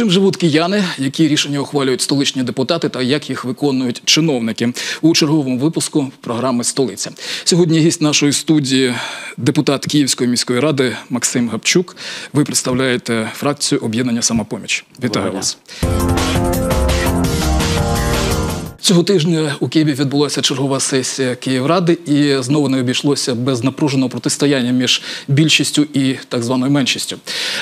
Чим живуть кияни, які рішення ухвалюють столичні депутати та як їх виконують чиновники у черговому випуску програми Столиця. Сьогодні гість нашої студії депутат Київської міської ради Максим Гапчук. Ви представляєте фракцію об'єднання самопоміч. Вітаю Добре. вас. Цього тижня у Києві відбулася чергова сесія Київради, і знову не обійшлося без напруженого протистояння між більшістю і так званою меншістю.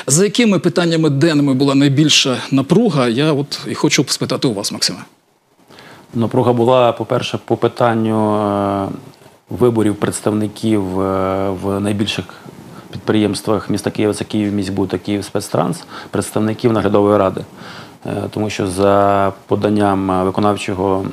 За якими питаннями денними була найбільша напруга? Я от і хочу спитати у вас, Максиме. Напруга була, по-перше, по питанню е, виборів представників е, в найбільших підприємствах міста Києва, це Київміськбуд та Київспецтранс, представників наглядової ради. Е, Тому що за поданням е, виконавчого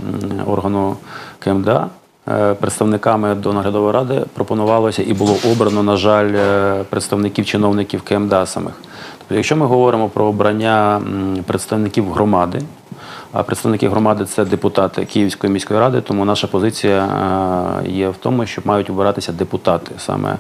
органу КМДА е, представниками до наглядової ради пропонувалося і було обрано, на жаль, е, представників чиновників КМДА самих. Тобто, якщо ми говоримо про обрання представників громади, а представники громади це депутати Київської міської ради, тому наша позиція є в тому, що мають обиратися депутати саме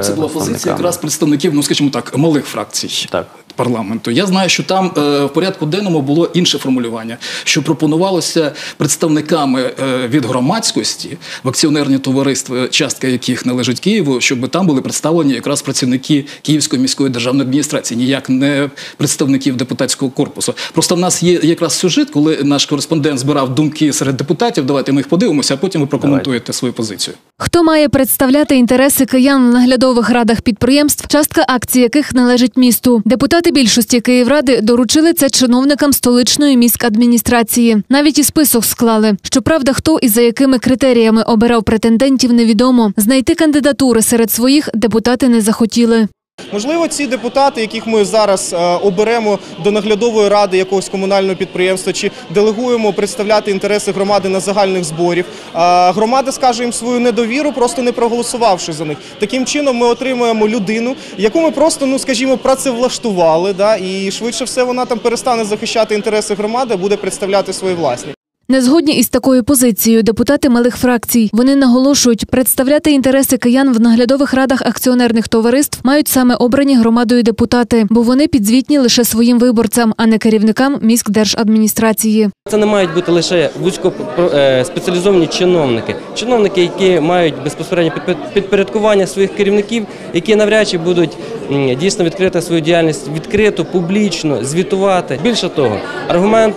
Це була позиція якраз представників, ну скажімо так, малих фракцій. Так. Парламенту. Я знаю, що там е, в порядку денному було інше формулювання, що пропонувалося представниками е, від громадськості в акціонерні товариства, частка яких належить Києву, щоб там були представлені якраз працівники Київської міської державної адміністрації, ніяк не представників депутатського корпусу. Просто в нас є якраз сюжет, коли наш кореспондент збирав думки серед депутатів. Давайте ми їх подивимося, а потім ви прокоментуєте свою позицію. Хто має представляти інтереси киян в наглядових радах підприємств, частка акцій яких належить місту? Депутати більшості Київради доручили це чиновникам столичної міськадміністрації. Навіть і список склали. Щоправда, хто і за якими критеріями обирав претендентів, невідомо. Знайти кандидатури серед своїх депутати не захотіли. Можливо, ці депутати, яких ми зараз е, оберемо до наглядової ради якогось комунального підприємства, чи делегуємо представляти інтереси громади на загальних зборів. е, Громада скаже їм свою недовіру, просто не проголосувавши за них. Таким чином, ми отримуємо людину, яку ми просто, ну скажімо, працевлаштували, да, і швидше все вона там перестане захищати інтереси громади, буде представляти свої власні. Не згодні із такою позицією депутати малих фракцій. Вони наголошують, представляти інтереси киян в наглядових радах акціонерних товариств мають саме обрані громадою депутати, бо вони підзвітні лише своїм виборцям, а не керівникам міськдержадміністрації. Це не мають бути лише вузько е, спеціалізовані чиновники, чиновники, які мають безпосередньо підпорядкування своїх керівників, які навряд чи будуть дійсно відкрити свою діяльність відкрито, публічно, звітувати. Більше того, аргумент.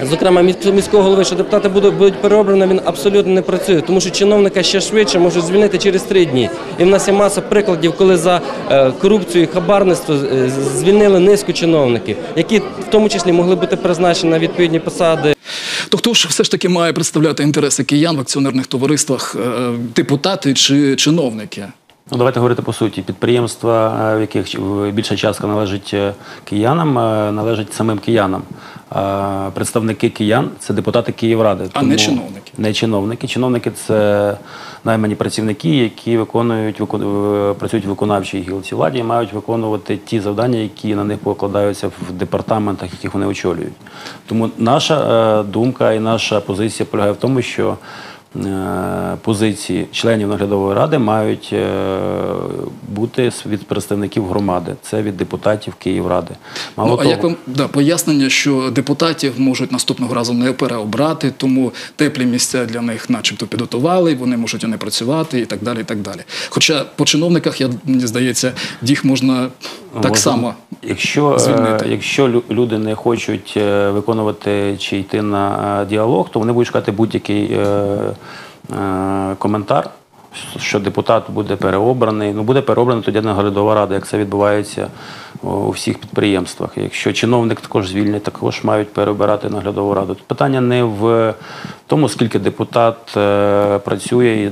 Ем, Зокрема, міськ- міського голови, що депутати будуть, переобрані, він абсолютно не працює, тому що чиновника ще швидше можуть звільнити через три дні. І в нас є маса прикладів, коли за е, корупцію і хабарництво е, звільнили низку чиновників, які в тому числі могли бути призначені на відповідні посади. То хто ж все ж таки має представляти інтереси киян в акціонерних товариствах, е, депутати чи чиновники? Ну, давайте говорити по суті. Підприємства, в яких більша частка належить киянам, належать самим киянам. Представники киян це депутати Київради. А не чиновники. Не чиновники. Чиновники це наймані працівники, які виконують викон- е, працюють в виконавчій гілці владі і мають виконувати ті завдання, які на них покладаються в департаментах, яких вони очолюють. Тому наша е, думка і наша позиція полягає в тому, що позиції членів наглядової ради мають е, бути від представників громади. Це від депутатів Київради. Мало Ну, а як вам да, пояснення, що депутатів можуть наступного разу не переобрати, тому теплі місця для них начебто підготували, вони можуть не працювати і так далі. і так далі. Хоча по чиновниках, я, мені здається, їх можна так Можна. само. Якщо, е, звільнити. якщо лю- люди не хочуть е, виконувати чи йти на е, діалог, то вони будуть шукати будь-який е, е, коментар, що депутат буде переобраний. Ну, буде переобраний тоді наглядова рада, як це відбувається у всіх підприємствах. Якщо чиновник також звільнять, також мають переобирати наглядову раду. Тут питання не в тому, скільки депутат е, працює і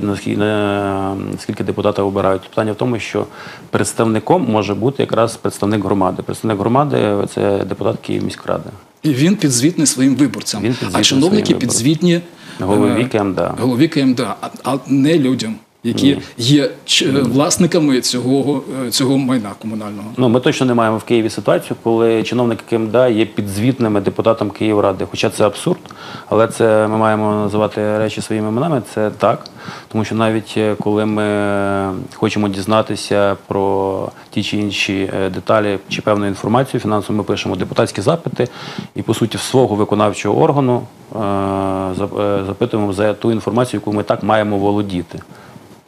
скільки депутата обирають. Питання в тому, що представником може бути якраз представник громади. Представник громади це депутат Київміськради. І він підзвітний своїм виборцям. Він підзвітний а чиновники підзвітні Голові е, КМДА. Голові КМДА, а, а не людям. Які є е, власниками цього, е, цього майна комунального. Ну, ми точно не маємо в Києві ситуацію, коли чиновники КМДА є підзвітними депутатам Київради. Хоча це абсурд, але це ми маємо називати речі своїми іменами. Це так. Тому що навіть е, коли ми хочемо дізнатися про ті чи інші деталі чи певну інформацію фінансову, ми пишемо депутатські запити і, по суті, свого виконавчого органу зап- запитуємо за ту інформацію, яку ми так маємо володіти.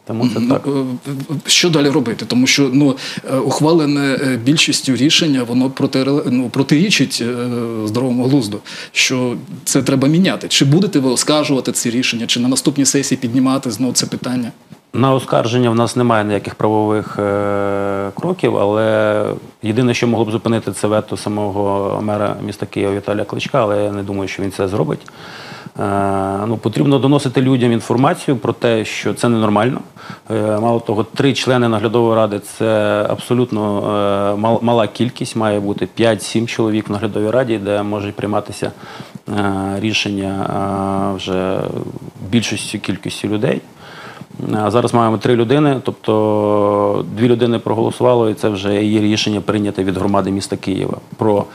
Тому це так. Ну, е, Що далі робити? Тому що ну, е, ухвалене е, більшістю рішення, воно протире- ну, протирічить здоровому глузду, що це треба міняти. Чи будете ви оскаржувати ці рішення, чи на наступній сесії піднімати знову це питання? На оскарження в нас немає ніяких правових е, кроків, але єдине, що могло б зупинити це вето самого мера міста Києва Віталія Кличка, але я не думаю, що він це зробить. Е, ну, потрібно доносити людям інформацію про те, що це ненормально. Е, мало того, три члени наглядової ради це абсолютно е, мала кількість, має бути 5-7 чоловік в наглядовій раді, де можуть прийматися рішення вже більшістю кількістю людей. Зараз маємо три людини, тобто дві людини проголосувало, і це вже є рішення прийняте від громади міста Києва. Про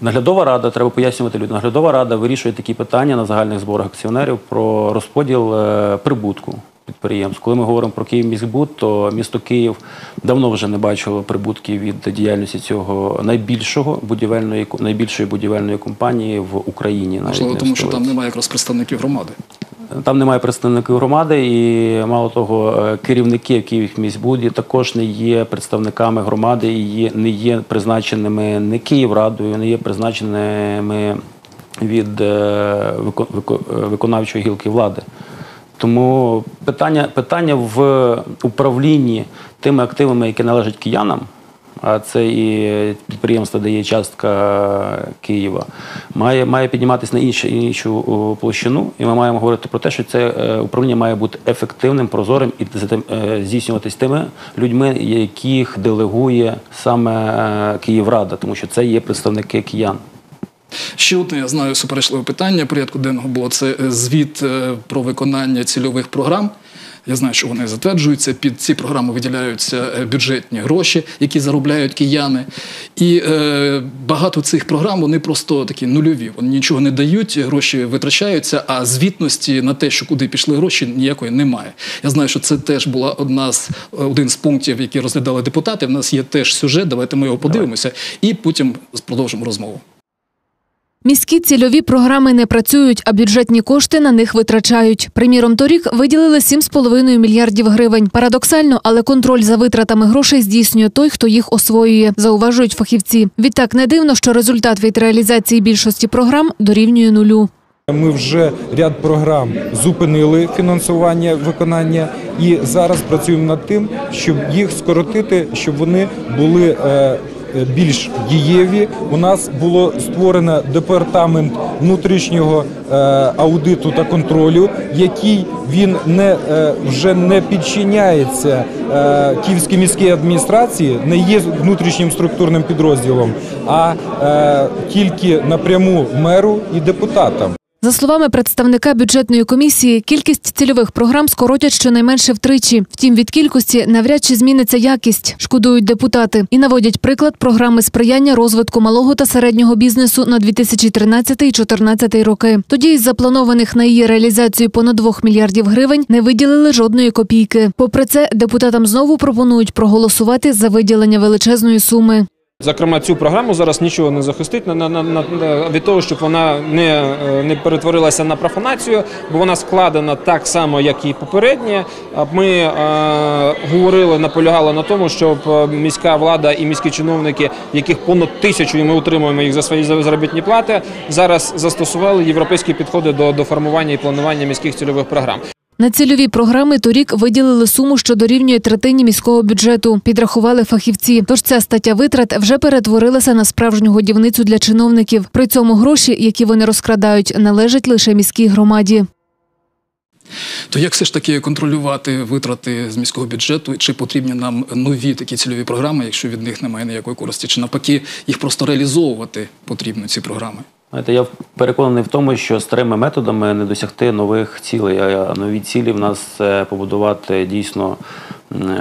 наглядова рада, треба пояснювати людям. Наглядова рада вирішує такі питання на загальних зборах акціонерів про розподіл е, прибутку підприємств. Коли ми говоримо про Київміськбуд, то місто Київ давно вже не бачило прибутків від діяльності цього найбільшого будівельної найбільшої будівельної компанії в Україні. Можливо, тому що там немає якраз представників громади. Там немає представників громади, і мало того, е, керівники в Київміськбуді також не є представниками громади і є, не є призначеними не Київрадою, не є призначеними від е, виконавчої гілки влади. Тому питання, питання в управлінні тими активами, які належать киянам, а це і підприємство, де є частка Києва, має, має підніматися на іншу, іншу площину. І ми маємо говорити про те, що це е, управління має бути ефективним, прозорим і е, здійснюватись тими людьми, яких делегує саме е, Київрада, тому що це є представники киян. Ще одне, я знаю, суперечливе питання порядку денного було це е, звіт е, про виконання цільових програм. Я знаю, що вони затверджуються. Під ці програми виділяються е, бюджетні гроші, які заробляють кияни. І е, багато цих програм вони просто такі нульові. Вони нічого не дають, гроші витрачаються, а звітності на те, що куди пішли гроші, ніякої немає. Я знаю, що це теж була одна з один з пунктів, які розглядали депутати. В нас є теж сюжет. Давайте ми його подивимося, і потім продовжимо розмову. Міські цільові програми не працюють, а бюджетні кошти на них витрачають. Приміром, торік виділили 7,5 мільярдів гривень. Парадоксально, але контроль за витратами грошей здійснює той, хто їх освоює, зауважують фахівці. Відтак не дивно, що результат від реалізації більшості програм дорівнює нулю. Ми вже ряд програм зупинили фінансування виконання і зараз працюємо над тим, щоб їх скоротити, щоб вони були е, більш дієві. У нас було створено департамент внутрішнього е, аудиту та контролю, який він не е, вже не підчиняється е, Київській міській адміністрації, не є внутрішнім структурним підрозділом, а е, тільки напряму меру і депутатам. За словами представника бюджетної комісії, кількість цільових програм скоротять щонайменше втричі. Втім, від кількості навряд чи зміниться якість, шкодують депутати, і наводять приклад програми сприяння розвитку малого та середнього бізнесу на 2013-2014 роки. Тоді із запланованих на її реалізацію понад 2 мільярдів гривень не виділили жодної копійки. Попри це, депутатам знову пропонують проголосувати за виділення величезної суми. Зокрема, цю програму зараз нічого не захистить на, на, на, від того, щоб вона не, е, не перетворилася на профанацію, бо вона складена так само, як і попередня. Ми е, говорили, наполягали на тому, щоб е, міська влада і міські чиновники, яких понад тисячу, і ми утримуємо їх за свої заробітні плати, зараз застосували європейські підходи до, до формування і планування міських цільових програм. На цільові програми торік виділили суму, що дорівнює третині міського бюджету. Підрахували фахівці. Тож ця стаття витрат вже перетворилася на справжню годівницю для чиновників. При цьому гроші, які вони розкрадають, належать лише міській громаді. То як все ж таки контролювати витрати з міського бюджету? Чи потрібні нам нові такі цільові програми, якщо від них немає ніякої користі? Чи навпаки їх просто реалізовувати потрібно ці програми? Знаєте, я переконаний в тому, що старими методами не досягти нових цілей. А нові цілі в нас це побудувати дійсно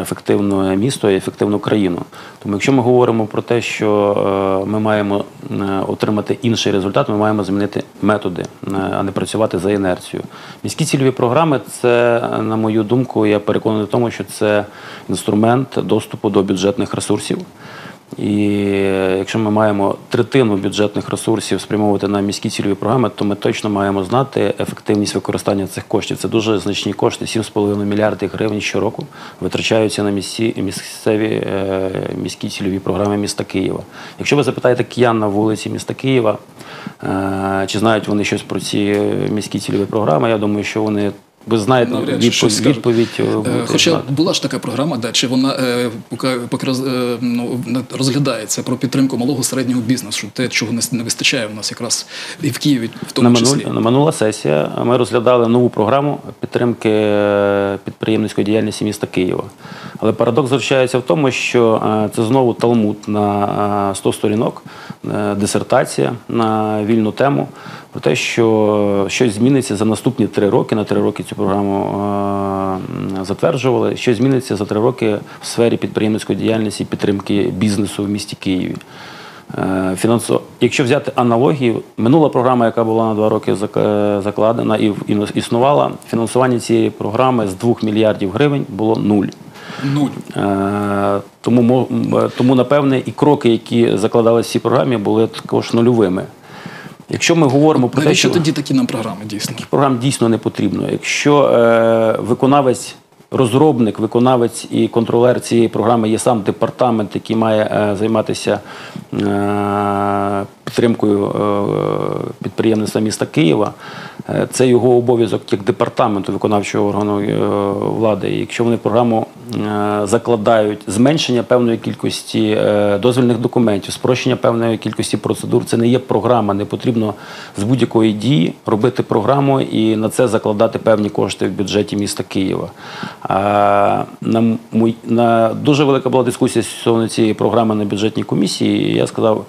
ефективне місто і ефективну країну. Тому, якщо ми говоримо про те, що е, ми маємо отримати інший результат, ми маємо змінити методи, а не працювати за інерцією. Міські цільові програми це, на мою думку, я переконаний в тому, що це інструмент доступу до бюджетних ресурсів. І якщо ми маємо третину бюджетних ресурсів спрямовувати на міські цільові програми, то ми точно маємо знати ефективність використання цих коштів. Це дуже значні кошти. 7,5 мільярдів гривень щороку витрачаються на місці, місцеві е, міські цільові програми міста Києва. Якщо ви запитаєте киян на вулиці міста Києва, е, чи знають вони щось про ці міські цільові програми, я думаю, що вони ви знаєте Навряд відповідь, відповідь е, Е, Хоча знати. була ж така програма, да, чи вона е, поки, поки роз- е, ну, розглядається про підтримку малого середнього бізнесу, те, чого не, не вистачає в нас якраз і в Києві, в тому на, числі. на минула сесія ми розглядали нову програму підтримки підприємницької діяльності міста Києва. Але парадокс заключається в тому, що це знову талмуд на е, 100 сторінок, дисертація на вільну тему про те, що щось зміниться за наступні три роки. На три роки цю програму е, затверджували. Що зміниться за три роки в сфері підприємницької діяльності і підтримки бізнесу в місті Києві. Е, Фінансо... Якщо взяти аналогію, минула програма, яка була на два роки зак- закладена і існувала, фінансування цієї програми з 2 мільярдів гривень було нуль. Нуль. Е, Тому, тому, напевне, і кроки, які закладалися в цій програмі, були також нульовими. Якщо ми говоримо про те, що тоді такі нам програми дійсно? таких програм дійсно не потрібно. Якщо е, виконавець, розробник, виконавець і контролер цієї програми є сам департамент, який має е, займатися е, підтримкою е, підприємництва міста Києва, е, це його обов'язок як департаменту виконавчого органу е, влади. І Якщо вони програму закладають зменшення певної кількості е, дозвільних документів, спрощення певної кількості процедур, це не є програма. Не потрібно з будь-якої дії робити програму і на це закладати певні кошти в бюджеті міста Києва. На, на дуже велика була дискусія стосовно цієї програми на бюджетній комісії. Я сказав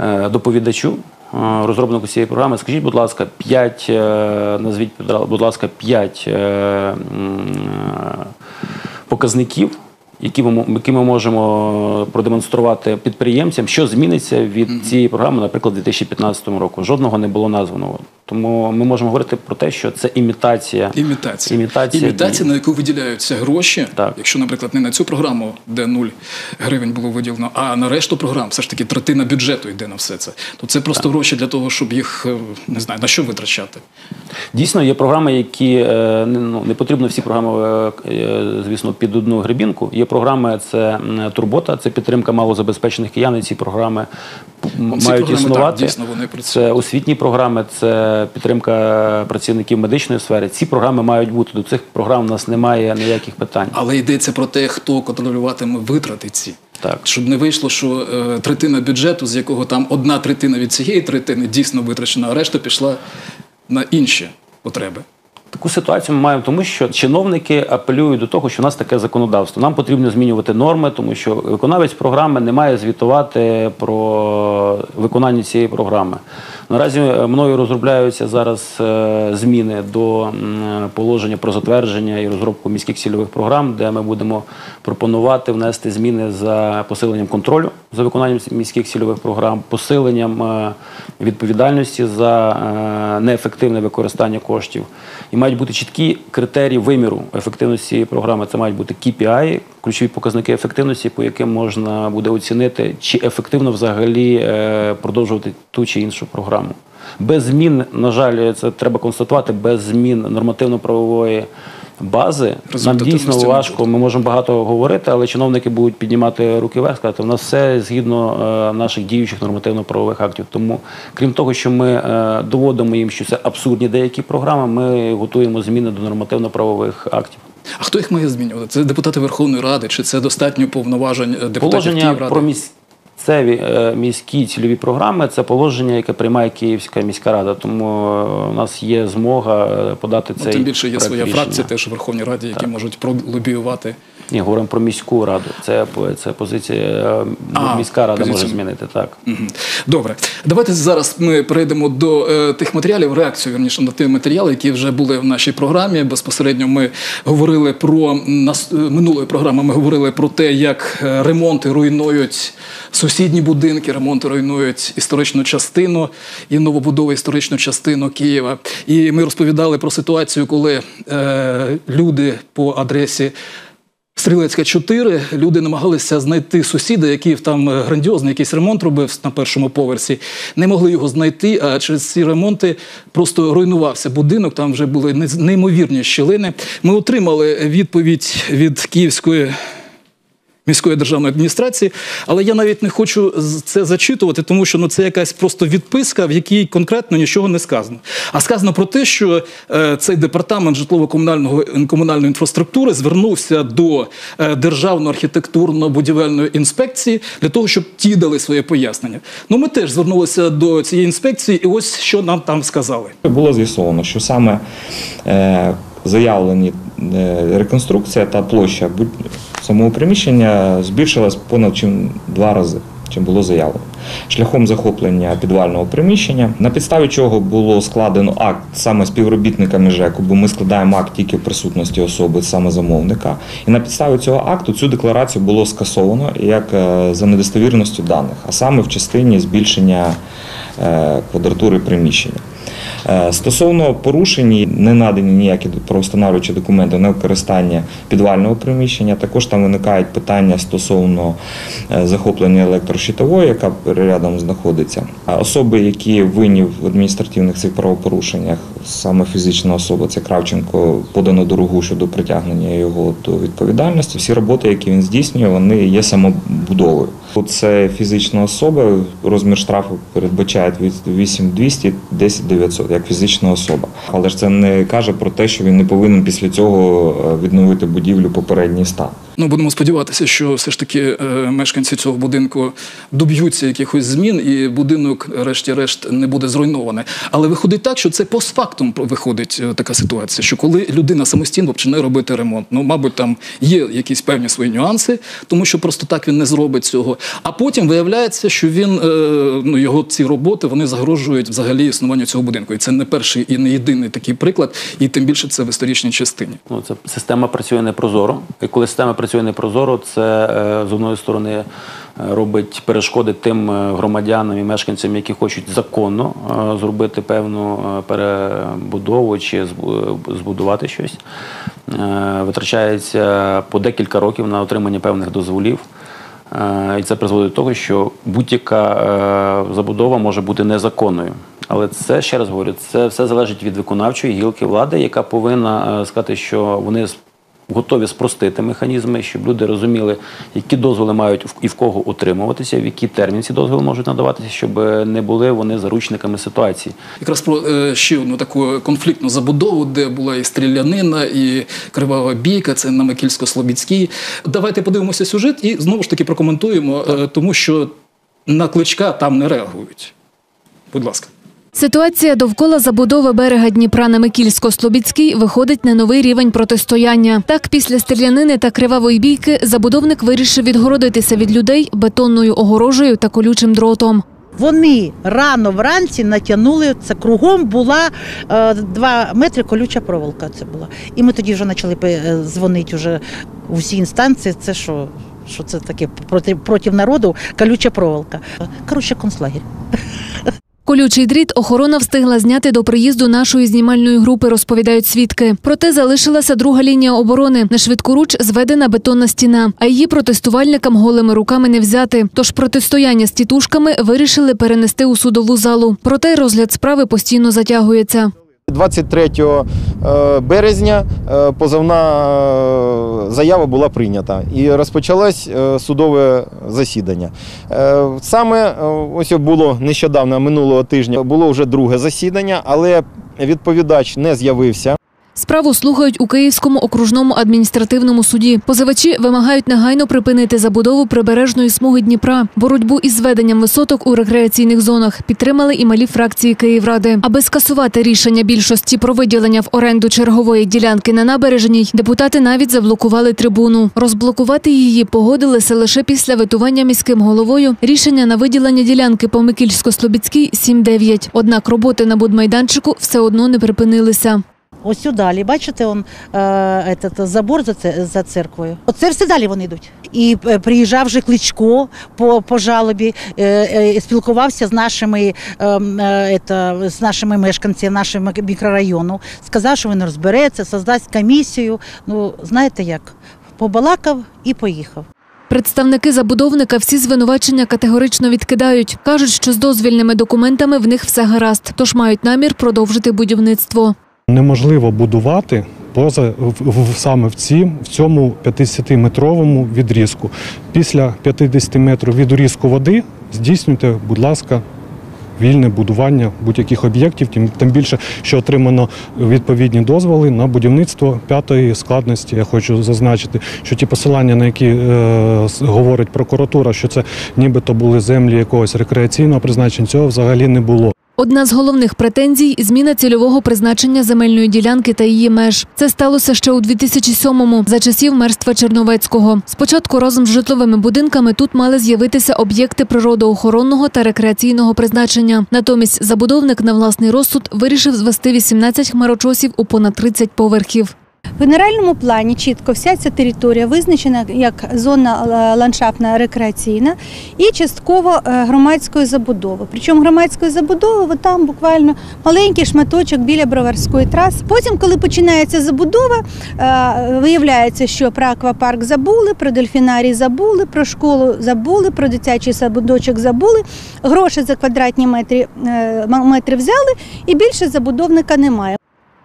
е, доповідачу. е, Розробнику цієї програми, скажіть, будь ласка, 5, назвіть, будь ласка, 5 показників, які ми, які ми можемо продемонструвати підприємцям, що зміниться від цієї програми, наприклад, у 2015 року. Жодного не було названого. Тому ми можемо говорити про те, що це імітація. Імітація. Імітація Імітація, на яку виділяються гроші. Так. Якщо, наприклад, не на цю програму, де 0 гривень було виділено, а на решту програм, все ж таки третина бюджету йде на все це. То це просто гроші для того, щоб їх е, не знаю, на що витрачати. Дійсно, є програми, які е, не- ну, не потрібно всі програми, е, звісно, під одну грибінку. Є програми, це турбота, це підтримка малозабезпечених киян. І ці програми Ці мають програми, так, дійсно, вони працюють. Це освітні програми, це підтримка працівників медичної сфери. Ці програми мають бути. До цих програм у нас немає ніяких питань. Але йдеться про те, хто контролюватиме витрати ці. Так. Щоб не вийшло, що е, третина бюджету, з якого там одна третина від цієї третини дійсно витрачена, а решта пішла на інші потреби. Таку ситуацію ми маємо, тому що чиновники апелюють до того, що в нас таке законодавство. Нам потрібно змінювати норми, тому що виконавець програми не має звітувати про виконання цієї програми. Наразі е, мною розробляються зараз е, зміни до положення про затвердження і розробку міських цільових програм, де ми будемо пропонувати внести зміни за посиленням контролю за виконанням міських цільових програм, посиленням е, відповідальності за е, неефективне використання коштів. І мають бути чіткі критерії виміру ефективності програми. Це мають бути KPI, ключові показники ефективності, по яким можна буде оцінити, чи ефективно взагалі е, продовжувати ту чи іншу програму. Без змін, на жаль, це треба констатувати, без змін нормативно-правової бази нам дійсно важко. Ми можемо багато говорити, але чиновники будуть піднімати руки вверх, сказати, у нас все згідно е, наших діючих нормативно-правових актів. Тому, крім того, що ми е, доводимо їм, що це абсурдні деякі програми, ми готуємо зміни до нормативно-правових актів. А хто їх має змінювати? Це депутати Верховної Ради, чи це достатньо повноважень е, депутатів Положення Київради? про міс... місцеві е, міські цільові програми це положення, яке приймає Київська міська рада. Тому е, у нас є змога е, подати Ну, цей тим більше є своя рішення. фракція теж у Верховній Раді, які можуть пролобіювати. Ні, говоримо про міську раду. Це, це позиція А, міська рада може змінити так. Добре, давайте зараз ми перейдемо до е, тих матеріалів, реакцію вірніше на ті матеріали, які вже були в нашій програмі. Безпосередньо ми говорили про нас минулої програми. Ми говорили про те, як ремонти руйнують сусідні будинки, ремонти руйнують історичну частину і новобудови історичну частину Києва. І ми розповідали про ситуацію, коли е, люди по адресі. Стрілецька 4, люди намагалися знайти сусіда, який там е, грандіозний якийсь ремонт робив на першому поверсі. Не могли його знайти, а через ці ремонти просто руйнувався будинок. Там вже були неймовірні щілини. Ми отримали відповідь від Київської міської державної адміністрації, але я навіть не хочу це зачитувати, тому що ну це якась просто відписка, в якій конкретно нічого не сказано. А сказано про те, що е, цей департамент житлово-комунального комунальної інфраструктури звернувся до е, державної архітектурно-будівельної інспекції для того, щоб ті дали своє пояснення. Ну ми теж звернулися до цієї інспекції, і ось що нам там сказали. Було з'ясовано, що саме е, заявлені е, реконструкція та площа самого приміщення збільшилась понад чим два рази, чим було заявлено. Шляхом захоплення підвального приміщення, на підставі чого було складено акт саме співробітниками ЖЕКу, бо ми складаємо акт тільки в присутності особи саме замовника. І на підставі цього акту цю декларацію було скасовано як е, за недостовірністю даних, а саме в частині збільшення е, квадратури приміщення. Е, Стосовно порушень, не надані ніякі правостановлюючі документи на використання підвального приміщення. Також там виникають питання стосовно е, захоплення електрощитової, яка рядом знаходиться. Особи, які винні в адміністративних цих правопорушеннях, саме фізична особа, це Кравченко, подано дорогу щодо притягнення його до відповідальності. Всі роботи, які він здійснює, вони є самобудовою. Це фізична особа, розмір штрафу передбачає від 8200 10 900, як фізична особа. Але ж це не каже про те, що він не повинен після цього е, відновити будівлю попередній стан. Ну, будемо сподіватися, що все ж таки е, мешканці цього будинку доб'ються якихось змін, і будинок, решті-решт, не буде зруйнований. Але виходить так, що це постфактум виходить е, така ситуація, що коли людина самостійно починає робити ремонт, ну, мабуть, там є якісь певні свої нюанси, тому що просто так він не зробить цього. А потім виявляється, що він е, ну його ці роботи вони загрожують взагалі існуванню цього будинку. І це не перший і не єдиний такий приклад, і тим більше це в історичній частині. Ну, це система працює непрозоро. І коли система працює непрозоро, це е, з одної сторони е, робить перешкоди тим е, громадянам і мешканцям, які хочуть законно зробити певну перебудову чи збудувати щось. Витрачається по декілька років на отримання певних дозволів. І це призводить до того, що будь-яка забудова може бути незаконною. Але це ще раз говорю, це все залежить від виконавчої гілки влади, яка повинна сказати, що вони готові спростити механізми, щоб люди розуміли, які дозволи мають і в кого утримуватися, в які термін ці дозволи можуть надаватися, щоб е, не були вони заручниками ситуації. Якраз про е, ще одну таку конфліктну забудову, де була і стрілянина, і кривава бійка, це на Микільсько-Слобідській. Давайте подивимося сюжет і знову ж таки прокоментуємо, е, тому що на кличка там не реагують. Будь ласка. Ситуація довкола забудови берега Дніпра на Микільсько-Слобідський виходить на новий рівень протистояння. Так, після стрілянини та кривавої бійки забудовник вирішив відгородитися від людей бетонною огорожею та колючим дротом. Вони рано вранці натягнули це кругом була е, два метри колюча проволока. Це була. І ми тоді вже почали е, дзвонити вже у всі інстанції. Це що? Що це таке проти, проти народу колюча проволока. Коротше, концлагерь. Колючий дріт охорона встигла зняти до приїзду нашої знімальної групи, розповідають свідки. Проте залишилася друга лінія оборони. На швидкоруч зведена бетонна стіна, а її протестувальникам голими руками не взяти. Тож протистояння з тітушками вирішили перенести у судову залу. Проте розгляд справи постійно затягується. 23 е, березня е, позовна е, заява була прийнята і розпочалось судове засідання. Саме ось було нещодавно минулого тижня було вже друге засідання, але відповідач не з'явився. Справу слухають у Київському окружному адміністративному суді. Позивачі вимагають негайно припинити забудову прибережної смуги Дніпра. Боротьбу із зведенням висоток у рекреаційних зонах підтримали і малі фракції Київради. Аби скасувати рішення більшості про виділення в оренду чергової ділянки на набережній, депутати навіть заблокували трибуну. Розблокувати її погодилися лише після витування міським головою рішення на виділення ділянки по Микільсько-Слобідській 7-9. Однак роботи на будмайданчику все одно не припинилися. Ось сюди далі, бачите, он, е, этот, забор за, це, за церквою. Оце все далі вони йдуть. І е, приїжджав вже Кличко по, по жалобі, е, е, спілкувався з нашими, е, е, ета, з нашими мешканцями нашого мікрорайону. Сказав, що він розбереться, создасть комісію. Ну, знаєте як, побалакав і поїхав. Представники забудовника всі звинувачення категорично відкидають. Кажуть, що з дозвільними документами в них все гаразд, тож мають намір продовжити будівництво. Неможливо будувати поза в, саме в, ці, в цьому 50-метровому відрізку. Після 50 метрів відрізку води здійснюйте, будь ласка, вільне будування будь-яких об'єктів, тим більше, що отримано відповідні дозволи на будівництво п'ятої складності. Я хочу зазначити, що ті посилання, на які е, говорить прокуратура, що це нібито були землі якогось рекреаційного призначення, цього взагалі не було. Одна з головних претензій зміна цільового призначення земельної ділянки та її меж. Це сталося ще у 2007-му, за часів мерства Черновецького. Спочатку разом з житловими будинками тут мали з'явитися об'єкти природоохоронного та рекреаційного призначення. Натомість забудовник на власний розсуд вирішив звести 18 хмарочосів у понад 30 поверхів. В генеральному плані чітко вся ця територія визначена як зона е, ландшафтна рекреаційна і частково е, громадської забудови. Причому громадської забудови там буквально маленький шматочок біля броварської траси. Потім, коли починається забудова, е, виявляється, що про аквапарк забули, про дельфінарій забули, про школу забули, про дитячий садочок забули. Гроші за квадратні метри, метри взяли, і більше забудовника немає.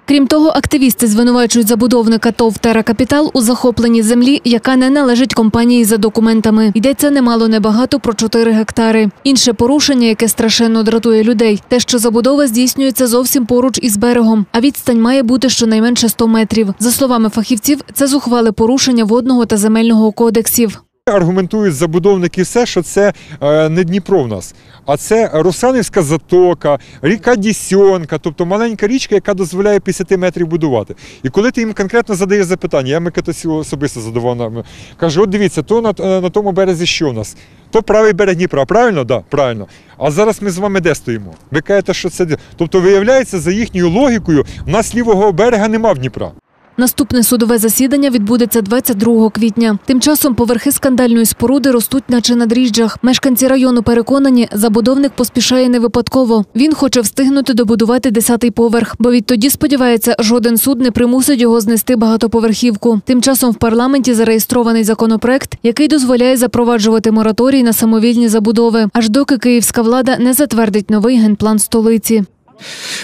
Крім того, активісти звинувачують забудовника ТОВ «Теракапітал» у захопленні землі, яка не належить компанії за документами. Йдеться немало небагато про 4 гектари. Інше порушення, яке страшенно дратує людей, те, що забудова здійснюється зовсім поруч із берегом, а відстань має бути щонайменше 100 метрів. За словами фахівців, це зухвале порушення водного та земельного кодексів. Аргументують забудовники все, що це е, не Дніпро в нас, а це Русанівська затока, ріка Дісьонка, тобто маленька річка, яка дозволяє 50 метрів будувати. І коли ти їм конкретно задаєш запитання, я Микитасі особисто задавав нам, кажу, от дивіться, то на, е, на тому березі що в нас? То правий берег Дніпра, правильно? Да, правильно. А зараз ми з вами де стоїмо? Ви кажете, що це. Тобто, виявляється, за їхньою логікою, в нас лівого берега нема в Дніпра. Наступне судове засідання відбудеться 22 квітня. Тим часом поверхи скандальної споруди ростуть, наче на дріжджах. Мешканці району переконані, забудовник поспішає не випадково. Він хоче встигнути добудувати 10-й поверх, бо відтоді сподівається, жоден суд не примусить його знести багатоповерхівку. Тим часом в парламенті зареєстрований законопроект, який дозволяє запроваджувати мораторій на самовільні забудови, аж доки київська влада не затвердить новий генплан столиці.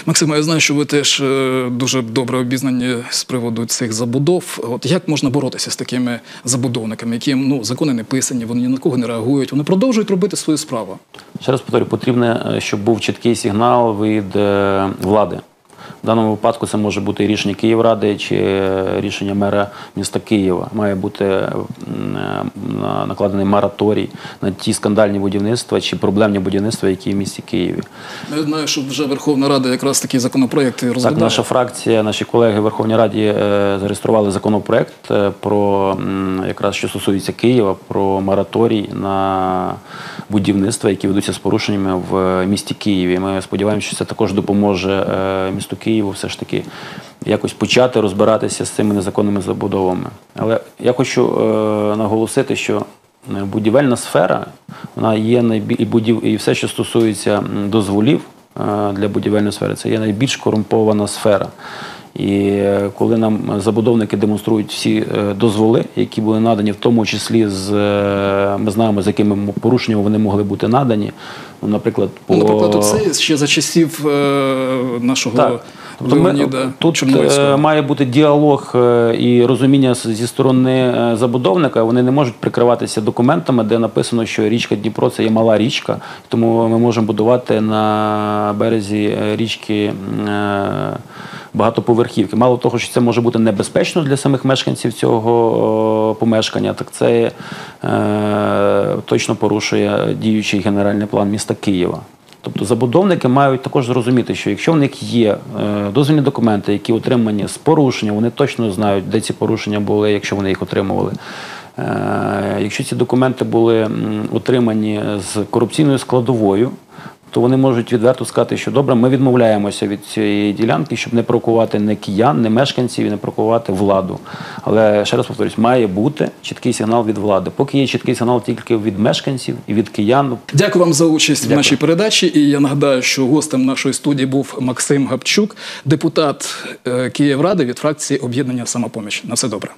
Максима, я знаю, що ви теж е, дуже добре обізнані з приводу цих забудов. От як можна боротися з такими забудовниками, які ну закони не писані, вони ні на кого не реагують, вони продовжують робити свою справу. Ще раз повторю, потрібно, е, щоб був чіткий сигнал від е, влади. В даному випадку це може бути рішення Київради чи е, рішення мера міста Києва. Має бути е, на- накладений мораторій на ті скандальні будівництва чи проблемні будівництва, які в місті Києві. Я знаю, що вже Верховна Рада якраз такі законопроекти Так, розглядає. наша фракція, наші колеги в Верховній Раді е, зареєстрували законопроект про якраз що стосується Києва, про мораторій на будівництва, які ведуться з порушеннями в місті Києві. Ми сподіваємося, що це також допоможе місту Києву все ж таки якось почати розбиратися з цими незаконними забудовами. Але я хочу е, наголосити, що е, будівельна сфера вона є найбіль... і будів... і все, що стосується дозволів е, для будівельної сфери, це є найбільш корумпована сфера. І е, коли нам забудовники демонструють всі е, дозволи, які були надані, в тому числі з ми знаємо, з якими порушеннями вони могли бути надані. Ну, наприклад, по Ну, Наприклад, оце ще за часів нашого Так. Тобто ми, Леоніда тут е, має бути діалог е, і розуміння зі сторони е, забудовника. Вони не можуть прикриватися документами, де написано, що річка Дніпро це є мала річка, тому ми можемо будувати на березі річки багатоповерхівки. Мало того, що це може бути небезпечно для самих мешканців цього помешкання, так це е, точно порушує діючий генеральний план міста Києва. Тобто забудовники мають також зрозуміти, що якщо в них є е, дозвільні документи, які отримані з порушення, вони точно знають, де ці порушення були, якщо вони їх отримували. Е, Якщо ці документи були отримані з корупційною складовою, то вони можуть відверто сказати, що добре, ми відмовляємося від цієї ділянки, щоб не провокувати не киян, не мешканців і не провокувати владу. Але ще раз повторюсь, має бути чіткий сигнал від влади. Поки є чіткий сигнал тільки від мешканців і від киян, Дякую вам за участь в нашій передачі. І я нагадаю, що гостем нашої студії був Максим Гапчук, депутат е, Київради від фракції об'єднання самопоміч. На все добре.